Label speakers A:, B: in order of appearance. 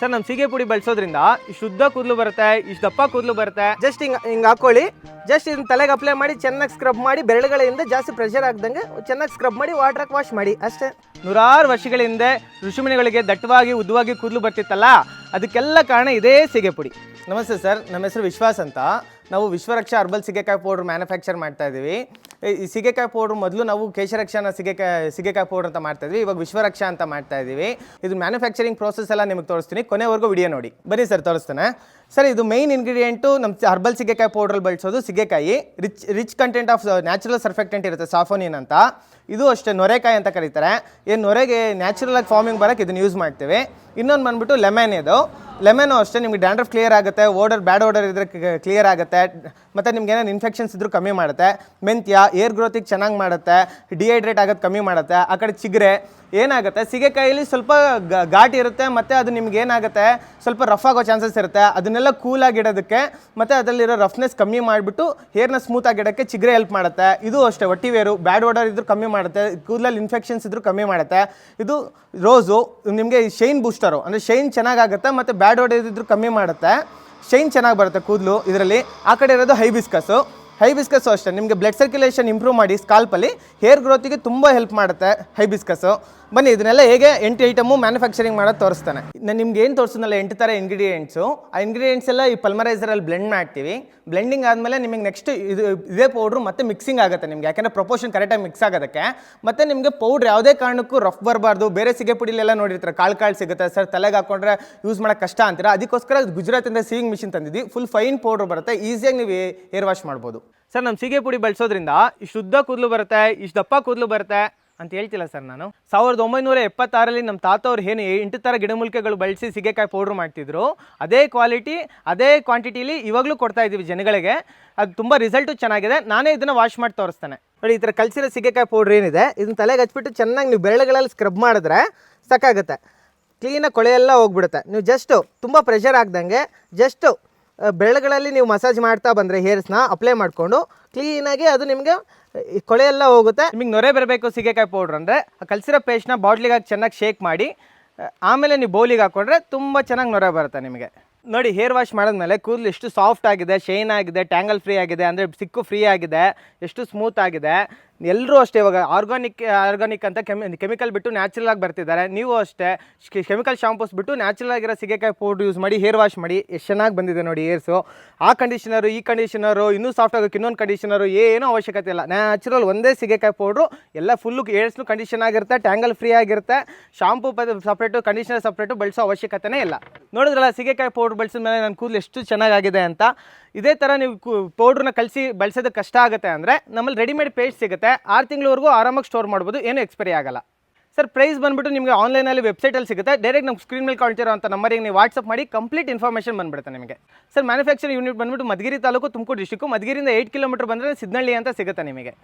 A: Sir ನಮ್ಮ ಸೀಗೆ ಪುಡಿ ಬಳಸೋದ್ರಿಂದ ಇಷ್ಟು ಉದ್ದ ಕೂದಲು ಬರುತ್ತೆ ಇಷ್ಟು ದಪ್ಪ ಕೂದಲು ಬರುತ್ತೆ.
B: ಜಸ್ಟ್ ಹಿಂಗೆ ಹಿಂಗೆ ಹಾಕೊಳ್ಳಿ. ಜಸ್ಟ್ ಇದನ್ನ ತಲೆಗೆ ಅಪ್ಲೈ ಮಾಡಿ ಚೆನ್ನಾಗಿ ಸ್ಕ್ರಬ್ ಮಾಡಿ ಬೆರಳುಗಳಿಂದ ಜಾಸ್ತಿ ಪ್ರೆಷರ್ ಆಗ್ದಂಗೆ ಚೆನ್ನಾಗಿ ಸ್ಕ್ರಬ್ ಮಾಡಿ ವಾಟ್ರಾಕ್ ವಾಶ್ ಮಾಡಿ ಅಷ್ಟೇ.
A: ನೂರಾರು ವರ್ಷಗಳ ಹಿಂದೆ ಋಷಿಮುನಿಗಳಿಗೆ ದಟ್ಟವಾಗಿ ಉದ್ದವಾಗಿ ಕೂದಲು ಬರ್ತಿತ್ತಲ್ಲ ಅದಕ್ಕೆಲ್ಲ ಕಾರಣ ಇದೇ ಸೀಗೆ ಪುಡಿ. ನಮಸ್ತೆ ಸರ್, ನಮ್ಮ ಹೆಸರು ವಿಶ್ವಾಸ್ ಅಂತ. ನಾವು ವಿಶ್ವರಕ್ಷಾ ಅರ್ಬಲ್ ಸೀಗೆಕಾಯಿ ಪೌಡ್ರ್ ಮ್ಯಾನುಫ್ಯಾಕ್ಚರ್ ಮಾಡ್ತಾ ಇದ್ದೀವಿ. ಈ- ಸಿಗೆಕಾಯಿ ಸೀಗೆಕಾಯಿ ಪೌಡ್ರ್ ಮೊದಲು ನಾವು ಕೇಶರಕ್ಷಾನ ಸಿಗೆಕಾಯಿ, ಸೀಗೆಕಾಯಿ ಪೌಡ್ರ್ ಅಂತ ಮಾಡ್ತಾ ಇದ್ವಿ, ಇವಾಗ ವಿಶ್ವರಕ್ಷಾ ಅಂತ ಮಾಡ್ತಾ ಇದ್ದೀವಿ. ಇದು ಮ್ಯಾನುಫ್ಯಾಕ್ಚರಿಂಗ್ ಪ್ರೋಸೆಸ್ ಎಲ್ಲ ನಿಮಗೆ ತೋರಿಸ್ತೀನಿ, ಕೊನೆವರೆಗೂ ವಿಡಿಯೋ ನೋಡಿ. ಬನ್ನಿ ಸರ್, ತೋರಿಸ್ತಾನೆ. ಸರ್, ಇದು ಮೈನ್ ಇಂಗ್ರೀಡಿಯೆಂಟು ನಮ್ಮ ಹರ್ಬಲ್ ಸೀಗೆಕಾಯಿ ಪೌಡ್ರಲ್ಲಿ ಬಳಸೋದು ಸೀಗೆಕಾಯಿ. Rich rich content of natural surfactant ಇರುತ್ತೆ ಸಾಫೋನಿನ್ ಅಂತ. ಇದು ಅಷ್ಟೇ ನೊರೆಕಾಯಿ ಅಂತ ಕರೀತಾರೆ. ಏನು ನೊರೆಗೆ ನ್ಯಾಚುರಲ್ ಆಗಿ ಫಾರ್ಮಿಂಗ್ ಬರೋಕ್ಕೆ ಇದನ್ನು ಯೂಸ್ ಮಾಡ್ತೇವೆ. ಇನ್ನೊಂದು ಬಂದ್ಬಿಟ್ಟು ಲೆಮನ್ ಇದು. ಲೆಮನು ಅಷ್ಟೇ, ನಿಮಗೆ ಡ್ಯಾಂಡ್ರಫ್ ಕ್ಲಿಯರ್ ಆಗುತ್ತೆ ಓಡರ್ ಬ್ಯಾಡ್ ಓಡರ್ ಇದ್ರೆ ಕ್ಲಿಯರ್ ಆಗುತ್ತೆ, ಮತ್ತು ನಿಮ್ಗೆ ಏನೇನು ಇನ್ಫೆಕ್ಷನ್ಸ್ ಇದ್ರೂ ಕಮ್ಮಿ ಮಾಡುತ್ತೆ, ಮೆಂತ್ಯ ಏರ್ ಗ್ರೋತಿಗೆ ಚೆನ್ನಾಗಿ ಮಾಡುತ್ತೆ ಡಿಹೈಡ್ರೇಟ್ ಆಗೋದು ಕಮ್ಮಿ ಮಾಡುತ್ತೆ, ಆ ಕಡೆ ಚಿಗ್ರೆ, ಏನಾಗುತ್ತೆ ಸೀಗೆಕಾಯಲ್ಲಿ ಸ್ವಲ್ಪ ಘಾಟ್ ಇರುತ್ತೆ, ಮತ್ತು ಅದು ನಿಮ್ಗೆ ಏನಾಗುತ್ತೆ, ಸ್ವಲ್ಪ ರಫ್ ಆಗೋ ಚಾನ್ಸಸ್ ಇರುತ್ತೆ, ಅದನ್ನೆಲ್ಲ ಕೂಲಾಗಿಡೋದಕ್ಕೆ ಮತ್ತು ಅದರಲ್ಲಿರೋ ರಫ್ನೆಸ್ ಕಮ್ಮಿ ಮಾಡಿಬಿಟ್ಟು ಹೇರ್ನ ಸ್ಮೂತ್ ಆಗಿಡೋಕ್ಕೆ ಚಿಗ್ರೆ ಹೆಲ್ಪ್ ಮಾಡುತ್ತೆ, ಇದು ಅಷ್ಟೇ, ಒಟ್ಟಿ ವೇರು ಬ್ಯಾಡ್ ಓಡರ್ ಇದ್ರೂ ಕಮ್ಮಿ ಮಾಡುತ್ತೆ, ಕೂದಲಲ್ಲಿ ಇನ್ಫೆಕ್ಷನ್ಸ್ ಇದ್ರೂ ಕಮ್ಮಿ ಮಾಡುತ್ತೆ, ಇದು ರೋಸು ನಿಮಗೆ ಶೈನ್ ಬೂಸ್ಟರು ಅಂದರೆ ಶೈನ್ ಚೆನ್ನಾಗಾಗುತ್ತೆ ಮತ್ತು ಬ್ಯಾಡ್ ಓಡರ್ ಹೊಡೆದಿದ್ರು ಕಮ್ಮಿ ಮಾಡುತ್ತೆ. ಶೈನ್ ಚೆನ್ನಾಗಿ ಬರುತ್ತೆ ಕೂದಲು. ಇದರಲ್ಲಿ ಆ ಕಡೆ ಇರೋದು ಹೈಬಿಸ್ಕಸ್ಸು. ಹೈಬಿಸ್ಕಸ್ಸು ಅಷ್ಟೇ. ನಿಮಗೆ ಬ್ಲಡ್ ಸರ್ಕ್ಯುಲೇಷನ್ ಇಂಪ್ರೂವ್ ಮಾಡಿ ಸ್ಕಾಲ್ಪಲ್ಲಿ ಹೇರ್ ಗ್ರೋತಿಗೆ ತುಂಬ ಹೆಲ್ಪ್ ಮಾಡುತ್ತೆ ಹೈಬಿಸ್ಕಸ್ಸು ಬನ್ನಿ, ಇದನ್ನೆಲ್ಲ ಹೇಗೆ ಎಂಟು ಐಟಮು ಮ್ಯಾನುಫ್ಯಾಕ್ಚರಿಂಗ್ ಮಾಡೋದು ತೋರಿಸ್ತಾನೆ. ನಾನು ನಿಮ್ಗೆ ಏನು ತೋರಿಸಿದ್ನಲ್ಲ ಎಂಟು ಥರ ಇಂಗ್ರೀಡಿಯೆಂಟ್ಸು ಆ ಇಂಗ್ರೀಡಿಯೆಂಟ್ಸ್ ಎಲ್ಲ ಈ ಪಲ್ಮರೈಸರಲ್ಲಿ ಬ್ಲೆಂಡ್ ಮಾಡ್ತೀವಿ. ಬ್ಲೆಂಡಿಂಗ್ ಆದಮೇಲೆ ನಿಮಗೆ ನೆಕ್ಸ್ಟ್ ಇದು, ಇದೇ ಪೌಡ್ರು ಮತ್ತೆ ಮಿಕ್ಸಿಂಗ್ ಆಗುತ್ತೆ ನಿಮಗೆ. ಯಾಕೆಂದರೆ ಪ್ರಪೋರ್ಷನ್ ಕರೆಕ್ಟಾಗಿ ಮಿಕ್ಸ್ ಆಗೋದಕ್ಕೆ. ಮತ್ತು ನಿಮಗೆ ಪೌಡ್ರ್ ಯಾವುದೇ ಕಾರಣಕ್ಕೂ ರಫ್ ಬರಬಾರ್ದು. ಬೇರೆ ಸಿಗೆ ಪುಡಿಲೆಲ್ಲ ನೋಡಿರ್ತಾರೆ, ಕಾಳು ಕಾಳು ಸಿಗುತ್ತೆ. ಸರ್, ತಲೆಗೆ ಹಾಕೊಂಡ್ರೆ ಯೂಸ್ ಮಾಡೋಕೆ ಕಷ್ಟ ಅಂತೀರಾ? ಅದಕ್ಕೋಸ್ಕರ ಗುಜರಾತಿಂದ ಸೀವಿಂಗ್ ಮಿಷಿನ್ ತಂದಿದ್ವಿ. ಫುಲ್ ಫೈನ್ ಪೌಡ್ರ್ ಬರುತ್ತೆ. ಈಸಿಯಾಗಿ ನೀವು ಏರ್ ವಾಶ್ ಮಾಡ್ಬೋದು. ಸರ್ ನಮ್ಮ ಸೀಗೆ ಪುಡಿ ಬಳಸೋದ್ರಿಂದ ಇಷ್ಟು ಉದ್ದ ಕೂದಲು ಬರುತ್ತೆ ಇಷ್ಟು ದಪ್ಪ ಕೂದಲು ಬರುತ್ತೆ ಅಂತ ಹೇಳ್ತಿಲ್ಲ ಸರ್ ನಾನು. ಸಾವಿರದ ಒಂಬೈನೂರ ಎಪ್ಪತ್ತಾರಲ್ಲಿ ನಮ್ಮ ತಾತ ಅವ್ರು ಏನು ಎಂಟು ಥರ ಗಿಡಮೂಲಿಕೆಗಳು ಬಳಸಿ ಸೀಗೆಕಾಯಿ ಪೌಡ್ರ್ ಮಾಡ್ತಿದ್ರು. ಅದೇ ಕ್ವಾಲಿಟಿ, ಅದೇ ಕ್ವಾಂಟಿಟಿಲಿ ಇವಾಗಲೂ ಕೊಡ್ತಾ ಇದ್ದೀವಿ ಜನಗಳಿಗೆ. ಅದು ತುಂಬ ರಿಸಲ್ಟು ಚೆನ್ನಾಗಿದೆ. ನಾನೇ ಇದನ್ನು ವಾಶ್ ಮಾಡಿ ತೋರಿಸ್ತೇನೆ.
B: ನೋಡಿ, ಈ ಥರ ಕಲಸಿರೋ ಸೀಗೆಕಾಯಿ ಪೌಡ್ರ್ ಏನಿದೆ, ಇದನ್ನ ತಲೆಗೆ ಹಚ್ಬಿಟ್ಟು ಚೆನ್ನಾಗಿ ನೀವು ಬೆರಳುಗಳಲ್ಲಿ ಸ್ಕ್ರಬ್ ಮಾಡಿದ್ರೆ ಸಾಕಾಗುತ್ತೆ ಕ್ಲೀನಾಗಿ ಕೊಳೆಯೆಲ್ಲ ಹೋಗ್ಬಿಡುತ್ತೆ. ನೀವು ಜಸ್ಟು ತುಂಬ ಪ್ರೆಷರ್ ಆಗ್ದಂಗೆ ಜಸ್ಟು ಬೆರಳುಗಳಲ್ಲಿ ನೀವು ಮಸಾಜ್ ಮಾಡ್ತಾ ಬಂದರೆ ಹೇರ್ಸ್ನ ಅಪ್ಲೈ ಮಾಡಿಕೊಂಡು ಕ್ಲೀನಾಗಿ ಅದು ನಿಮಗೆ ಕೊಳೆ ಎಲ್ಲ ಹೋಗುತ್ತೆ.
A: ನಿಮಗೆ ನೊರೆ ಬರಬೇಕು, ಸೀಗೆಕಾಯಿ ಪೌಡ್ರ್ ಅಂದರೆ. ಕಲಸಿರೋ ಪೇಸ್ಟ್ನ ಬಾಟ್ಲಿಗೆ ಹಾಕಿ ಚೆನ್ನಾಗಿ ಶೇಕ್ ಮಾಡಿ ಆಮೇಲೆ ನೀವು ಬೌಲಿಗೆ ಹಾಕ್ಕೊಂಡ್ರೆ ತುಂಬ ಚೆನ್ನಾಗಿ ನೊರೆ ಬರುತ್ತೆ ನಿಮಗೆ. ನೋಡಿ ಹೇರ್ ವಾಶ್ ಮಾಡಿದ್ಮೇಲೆ ಕೂದಲು ಎಷ್ಟು ಸಾಫ್ಟ್ ಆಗಿದೆ ಶೈನ್ ಆಗಿದೆ ಟ್ಯಾಂಗಲ್ ಫ್ರೀ ಆಗಿದೆ, ಅಂದರೆ ಸಿಕ್ಕು ಫ್ರೀ ಆಗಿದೆ, ಎಷ್ಟು ಸ್ಮೂತ್ ಆಗಿದೆ. ಎಲ್ಲರೂ ಅಷ್ಟೇ ಇವಾಗ ಆರ್ಗಾನಿಕ್ ಆರ್ಗಾನಿಕ್ ಅಂತ ಕೆಮಿ ಕೆಮಿಕಲ್ ಬಿಟ್ಟು ನ್ಯಾಚುರಲ್ ಆಗಿ ಬರ್ತಿದ್ದಾರೆ. ನೀವು ಅಷ್ಟೇ ಕೆಮಿಕಲ್ ಶಾಂಪೂಸ್ ಬಿಟ್ಟು ನ್ಯಾಚುರಲ್ ಆಗಿರೋ ಸೀಗೆಕಾಯಿ ಪೌಡ್ರ್ ಯೂಸ್ ಮಾಡಿ ಹೇರ್ ವಾಶ್ ಮಾಡಿ, ಎಷ್ಟು ಚೆನ್ನಾಗಿ ಬಂದಿದೆ ನೋಡಿ ಏರ್ಸು ಆ ಕಂಡೀಷನರು ಈ ಕಂಡೀಷನರು ಇನ್ನೂ ಸಾಫ್ಟ್ ಆಗೋಕ್ಕೆ ಇನ್ನೊಂದು ಕಂಡೀಷನರು ಏನೂ ಅವಶ್ಯಕತೆ ಇಲ್ಲ. ನ್ಯಾಚುರಲ್ ಒಂದೇ ಸೀಗೆಕಾಯಿ ಪೌಡ್ರು ಎಲ್ಲ ಫುಲ್ಲು ಏರ್ಸ್ನು ಕಂಡೀಷನ್ ಆಗಿರುತ್ತೆ ಟ್ಯಾಂಗಲ್ ಫ್ರೀ ಆಗಿರುತ್ತೆ. ಶಾಂಪೂ ಸಪ್ರೇಟು ಕಂಡೀಷನರ್ ಸಪ್ರೇಟು ಬಳಸೋ ಅವಶ್ಯಕತೆನೇ ಇಲ್ಲ. ನೋಡಿದ್ರಲ್ಲ, ಸೀಗೆಕಾಯಿ ಪೌಡ್ರ್ ಬಳಸಿದ ಮೇಲೆ ನನ್ನ ಕೂದಲು ಎಷ್ಟು ಚೆನ್ನಾಗಾಗಿದೆ ಅಂತ. ಇದೇ ಥರ ನೀವು ಪೌಡ್ರನ್ನ ಕಲಸಿ ಬಳಸೋದಕ್ಕೆ ಕಷ್ಟ ಆಗುತ್ತೆ ಅಂದರೆ, ನಮ್ಮಲ್ಲಿ ರೆಡಿಮೇಡ್ ಪೇಸ್ಟ್ ಸಿಗುತ್ತೆ. ಆರು ತಿಂಗಳವರೆಗೂ ಆರಾಮಾಗಿ ಸ್ಟೋರ್ ಮಾಡ್ಬೋದು, ಏನು ಎಕ್ಸ್ಪೈರಿ ಆಗಲ್ಲ. ಸರ್ ಪ್ರೈಸ್ ಬಂದ್ಬಿಟ್ಟು ನಿಮಗೆ ಆನ್ಲೈನಲ್ಲಿ ವೆಬ್ಸೈಟಲ್ಲಿ ಸಿಗುತ್ತೆ. ಡೈರೆಕ್ಟ್ ನಮ್ಮ ಸ್ಕ್ರೀನ್ ಮೇಲೆ ಕಾಣ್ತಿರೋ ಅಂತ ನಂಬರಿಗೆ ನೀವು ವಾಟ್ಸಪ್ ಮಾಡಿ ಕಂಪ್ಲೀಟ್ ಇನ್ಫಾರ್ಮೇಷನ್ ಬಂದ್ಬಿಡುತ್ತೆ ನಿಮಗೆ. ಸರ್ ಮ್ಯಾನುಫ್ಯಾಕ್ಚರಿಂಗ್ ಯೂನಿಟ್ ಬಂದ್ಬಿಟ್ಟು ಮಧುಗಿರಿ ತಾಲೂಕು ತುಮಕೂರು ಡಿಸ್ಟಿಕ್ಕು ಮಧುಗಿರಿಂದ ಏಯ್ಟ್ ಕಿಲೋಮೀಟರ್ ಬಂದರೆ ಸಿದ್ನಳ್ಳಿ ಅಂತ ಸಿಗುತ್ತೆ ನಿಮಗೆ.